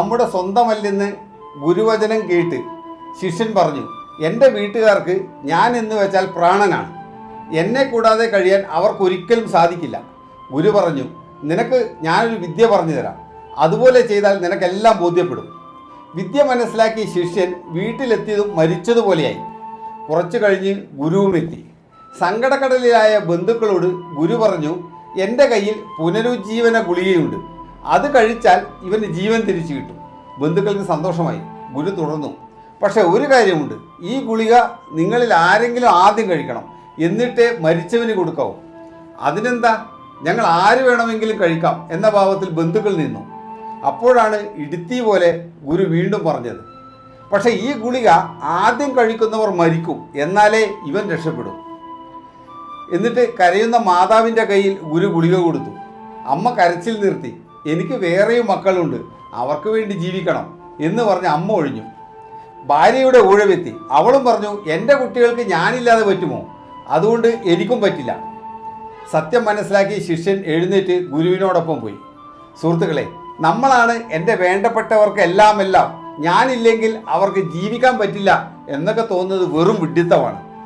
നമ്മുടെ സ്വന്തമല്ലെന്ന് ഗുരുവചനം കേട്ട് ശിഷ്യൻ പറഞ്ഞു എന്റെ വീട്ടുകാർക്ക് ഞാൻ എന്ന് വെച്ചാൽ പ്രാണനാണ്. എന്നെ കൂടാതെ കഴിയാൻ അവർക്കൊരിക്കലും സാധിക്കില്ല. ഗുരു പറഞ്ഞു നിനക്ക് ഞാനൊരു വിദ്യ പറഞ്ഞു തരാം. അതുപോലെ ചെയ്താൽ നിനക്കെല്ലാം ബോധ്യപ്പെടും. വിദ്യ മനസ്സിലാക്കിയ ശിഷ്യൻ വീട്ടിലെത്തിയതും മരിച്ചതുപോലെയായി. കുറച്ചു കഴിഞ്ഞ് ഗുരുവും എത്തി. സങ്കടക്കടലിലായ ബന്ധുക്കളോട് ഗുരു പറഞ്ഞു എന്റെ കയ്യിൽ പുനരുജ്ജീവന ഗുളികയുണ്ട്. അത് കഴിച്ചാൽ ഇവന് ജീവൻ തിരിച്ചു കിട്ടും. ബന്ധുക്കൾക്ക് സന്തോഷമായി. ഗുരു തുടർന്നു. പക്ഷേ ഒരു കാര്യമുണ്ട്. ഈ ഗുളിക നിങ്ങളിൽ ആരെങ്കിലും ആദ്യം കഴിക്കണം. എന്നിട്ടേ മരിച്ചവന് കൊടുക്കാവൂ. അതിനെന്താ? ഞങ്ങൾ ആര് വേണമെങ്കിലും കഴിക്കാം എന്ന ഭാവത്തിൽ ബന്ധുക്കൾ നിന്നു. അപ്പോഴാണ് ഇടുത്തി പോലെ ഗുരു വീണ്ടും പറഞ്ഞത്. പക്ഷേ ഈ ഗുളിക ആദ്യം കഴിക്കുന്നവർ മരിക്കും. എന്നാലേ ഇവൻ രക്ഷപ്പെടും. എന്നിട്ട് കരയുന്ന മാതാവിന്റെ കയ്യിൽ ഗുരു ഗുളിക കൊടുത്തു. അമ്മ കരച്ചിൽ നിർത്തി. എനിക്ക് വേറെയും മക്കളുണ്ട്. അവർക്ക് വേണ്ടി ജീവിക്കണം എന്ന് പറഞ്ഞ് അമ്മ ഒഴിഞ്ഞു. ഭാര്യയുടെ ഊഴവെത്തി. അവളും പറഞ്ഞു എന്റെ കുട്ടികൾക്ക് ഞാനില്ലാതെ പറ്റുമോ? അതുകൊണ്ട് എനിക്കും പറ്റില്ല. സത്യം മനസ്സിലാക്കി ശിഷ്യൻ എഴുന്നേറ്റ് ഗുരുവിനോടൊപ്പം പോയി. സുഹൃത്തുക്കളെ നമ്മളാണ് എന്റെ വേണ്ടപ്പെട്ടവർക്ക് എല്ലാം ഞാനില്ലെങ്കിൽ അവർക്ക് ജീവിക്കാൻ പറ്റില്ല എന്നൊക്കെ തോന്നുന്നത് വെറും വിഡ്ഢിത്തമാണ്.